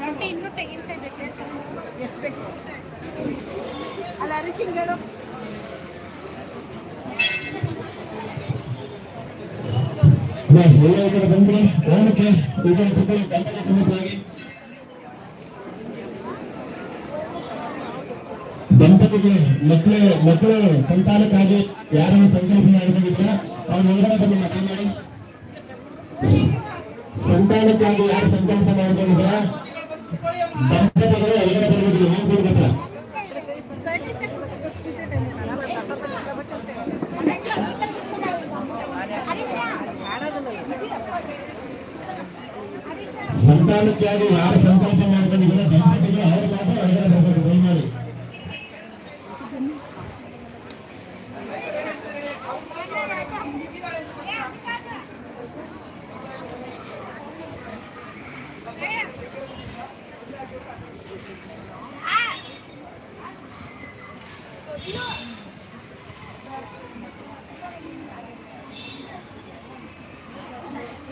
ರೊಟ್ಟಿ ಇನ್ನೂ ತೆಗಿತಾ ಬೇಕು ಎಷ್ಟು ಬೇಕು. ಅಲ್ಲ ಅದಕ್ಕೆ ಹಿಂಗೆ ಹೇಳು ಬಾ, ಎಲ್ಲ ಈ ಕಡೆ ಬಂದ್ಬಿಡಿ. ಹೋಮಕ್ಕೆ ಈ ಕಡೆ ಕೂತ್ಕೊಳ್ಳಿ. ದಂಪತಿ ದಂಪತಿಗಳು, ಮಕ್ಕಳು ಮಕ್ಕಳು, ಸಂತಾನಕ್ಕಾಗಿ ಯಾರನ್ನು ಸಂಕಲ್ಪ ಮಾಡ್ಕೊಂಡಿದ್ರ ಅವ್ರ ಒಳಗಡೆ ಬಗ್ಗೆ ಮಾತನಾಡಿ ಸಂತಾನಕ್ಕಾಗಿ ಯಾರು ಸಂಕಲ್ಪ ಮಾಡ್ಕೊಂಡಿದ್ರ ದಂಪತಿಗಳು ಒಳಗಡೆ ಬರಬೇಕು ಕೊಡ್ಬೇಕ ಸಂತಾನಕ್ಕಾಗಿ ಯಾರು ಸಂಕಲ್ಪ ಮಾಡ್ಕೊಂಡಿದ್ರ ದಂಪತಿಗಳು, ಅವ್ರು 아,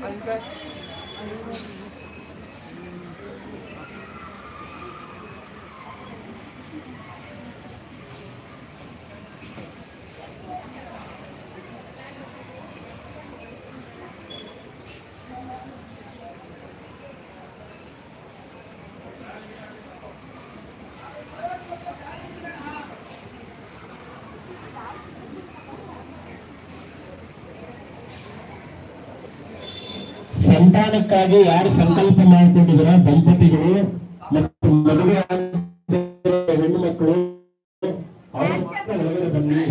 알겠어. ಸಂತಾನಕ್ಕಾಗಿ ಯಾರು ಸಂಕಲ್ಪ ಮಾಡಿಕೊಂಡಿದ್ರ ದಂಪತಿಗಳು ಮತ್ತು ಮದುವೆ ಹೆಣ್ಣು ಮಕ್ಕಳು ಒಳಗಡೆ ಬನ್ನಿ.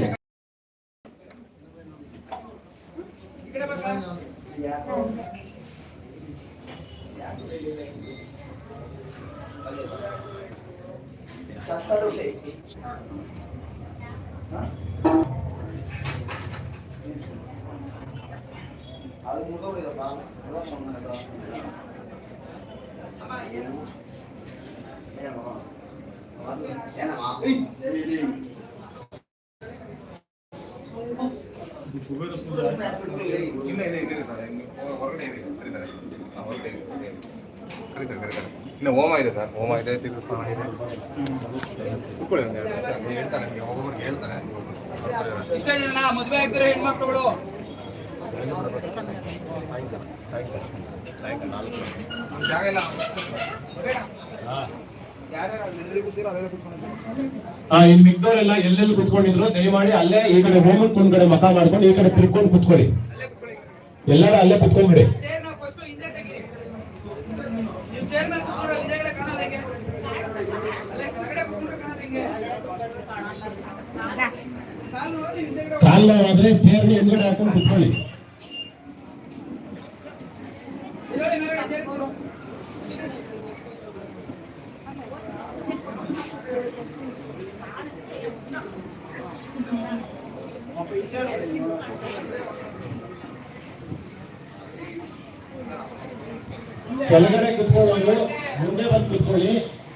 ಇಲ್ಲ ಇದೆ ಇದೆ ಸರ್ ಹೊರಗಡೆ ಇದೆ ಕರೀತಾರೆ ಹಾಂ, ಹೊರಗಡೆ ಇದೆ ಕರೀತಾರೆ ಕರೀತಾರೆ ಇನ್ನು ಹೋಮ ಇದೆ ಸರ್ ಹೋಮ ಇದೆ ತೀರ್ಥ ಸ್ನಾನ ಇದೆ ಕೂತ್ಕೊಳ್ಳಿ ಒಂದು ಎರಡು ನಿಮಿಷ. ನೀವು ಹೇಳ್ತಾರೆ ನಿಮಗೆ ಒಬ್ಬೊಬ್ಬರಿಗೆ ಹೇಳ್ತಾರೆ ಇಷ್ಟೇ ಜನ ಮದುವೆ ಆಗ್ತಾರೆ ಹೆಣ್ಮಕ್ಳುಗಳು ಜಾಗ ಇಲ್ಲ ಮಿಕ್ದವರೆಲ್ಲ ಎಲ್ಲೆಲ್ಲಿ ಕುತ್ಕೊಂಡಿದ್ರು, ದಯಮಾಡಿ ಅಲ್ಲೇ ಈ ಕಡೆ ಹೋಮಕ್ಕೆ ಒಂದ್ ಕಡೆ ಮತ ಮಾಡ್ಕೊಂಡು ಈ ಕಡೆ ತಿರ್ಕೊಂಡು ಕುತ್ಕೊಳ್ಳಿ. ಕೂತ್ಕೊಳ್ಳಿ ಎಲ್ಲರೂ ಅಲ್ಲೇ ಕುತ್ಕೊಂಡ್ಬಿಡಿ ಕಾಲ್ ನೋವಾದ್ರೆ ಚೇರ್ ಹಿಂದ್ಗಡೆ ಹಾಕೊಂಡು ನೀವು ಚೇರ್ ಮೇಲೆ ಕೂತ್ಕೊಂಡು ಅಲ್ಲಿ ಹಿಂದೆಗಡೆ ಕಾಣೋದು ಹೆಂಗೆ ಅಲ್ಲೇ ಕೆಳಗಡೆ ಕೂತ್ಕೊಂಡ್ರೆ ಕಾಣೋದು ಹೆಂಗೆ ಕಾಲು ನೋಡಿ ಹಿಂದೆಗಡೆ ಕಾಲ್ ಆದ್ರೆ ಚೇರ್ ಹಿಂದ್ಗಡೆ ಹಾಕೊಂಡು ಕುತ್ಕೊಳ್ಳಿ ಎದ್ದೇಳಿ ಮೇಲ್ಗಡೆ ಚೇರ್ ಕೂತ್ರು. ಕೆಳಗಡೆ ಕುತ್ಕೊಳ್ಳೋದು ಮುಂದೆ ಬಂದು ಕುತ್ಕೊಳ್ಳಿ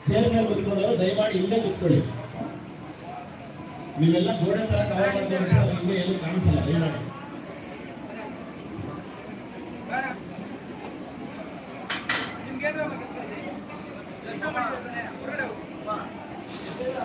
ಚೇರ್ ಮೇಲೆ ಕುತ್ಕೊಳ್ಳೋರು, ದಯಮಾಡಿ ಹಿಂದೆ ಕುತ್ಕೊಳ್ಳಿ ನೀವೆಲ್ಲ ಗೋಡೆ ತರ ಕವರ್ ಮಾಡ್ತೀವಿ ಹಿಂದೆ ಎಲ್ಲೂ ಕಾಣಿಸಲ್ಲ, ದಯಮಾಡಿ ಹೋಗು. ಕೆಲಸ.